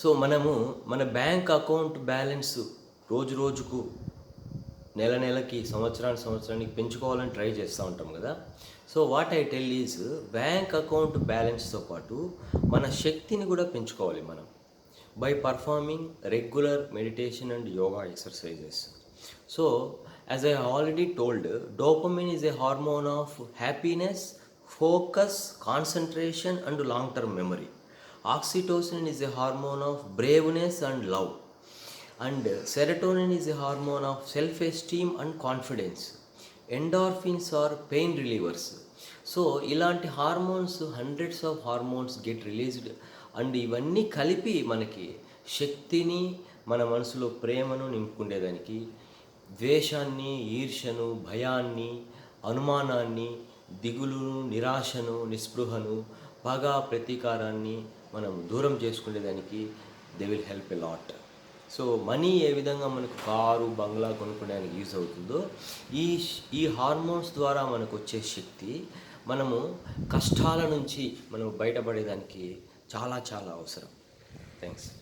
So మనము మన bank account balance రోజు రోజుకు నెల నెలకి సంవత్సరానికి సంవత్సరానికి పెంచుకోవాలని ట్రై చేస్తూ ఉంటాం కదా. So what I tell is bank account బ్యాలెన్స్తో పాటు మన శక్తిని కూడా పెంచుకోవాలి మనం. By performing regular meditation and yoga exercises. So as I already told dopamine is a hormone of happiness focus concentration and long term memory. Oxytocin is a hormone of braveness and love and serotonin is a hormone of self esteem and confidence endorphins are pain relievers so ఇలాంటి hormones hundreds of hormones get released and ఇవన్నీ కలిపి మనకి శక్తిని మన మనసులో ప్రేమను నింపుకునేదానికి ద్వేషాన్ని ఈర్షను భయాన్ని అనుమానాన్ని దిగులును నిరాశను నిస్పృహను బాగా ప్రతీకారాన్ని మనం దూరం చేసుకునేదానికి they will help a lot so money ఏ విధంగా మనకు కారు బంగ్లా కొనుక్కోవడానికి యూజ్ అవుతుందో ఈ ఈ హార్మోన్స్ ద్వారా మనకు వచ్చే శక్తి మనము కష్టాల నుంచి మనం బయటపడేదానికి చాలా చాలా అవసరం. థ్యాంక్స్